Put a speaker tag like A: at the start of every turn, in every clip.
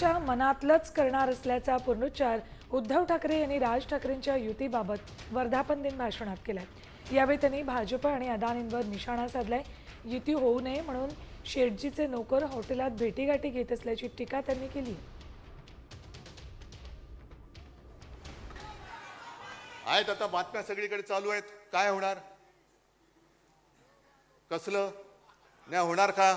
A: युतीच्या मनातलंच करणार असल्याचा पुनरुच्चार उद्धव ठाकरे यांनी राज ठाकरेंच्या युतीबाबत वर्धापन दिन भाषणात केलाय. यावेळी त्यांनी भाजप आणि अदानींवर निशाणा साधलाय. युती होऊ नये म्हणून शेटजीचे नोकर हॉटेलात भेटीगाठी घेत असल्याची टीका त्यांनी केली.
B: आहेत आता बातम्या सगळीकडे चालू आहेत. काय होणार? कसलं? नाही होणार का?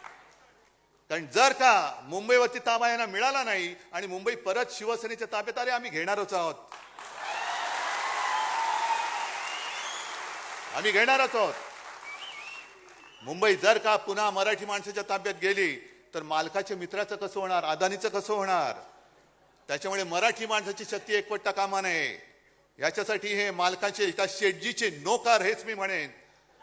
B: कारण जर का मुंबईवरती ताबा यांना मिळाला नाही आणि मुंबई परत शिवसेनेच्या ताब्यात आले आम्ही घेणारच आहोत. आम्ही घेणारच आहोत. मुंबई जर का पुन्हा मराठी माणसाच्या ताब्यात गेली तर मालकाच्या मित्राचं कसं होणार अदानीचं कसं होणार? त्याच्यामुळे मराठी माणसाची शक्ती एकवटता कामा नये. याच्यासाठी हे मालकाचे एका शेटजीचे नोकार हेच मी म्हणेन.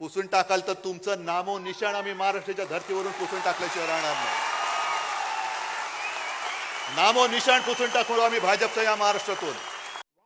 B: पुसून टाकाल तर तुमचं नामो निशाण आम्ही महाराष्ट्राच्या धर्तीवरून पुसून टाकल्याशिवाय राहणार नाही. नामो निशाण पुसून टाकू आम्ही भाजपचं या महाराष्ट्रातून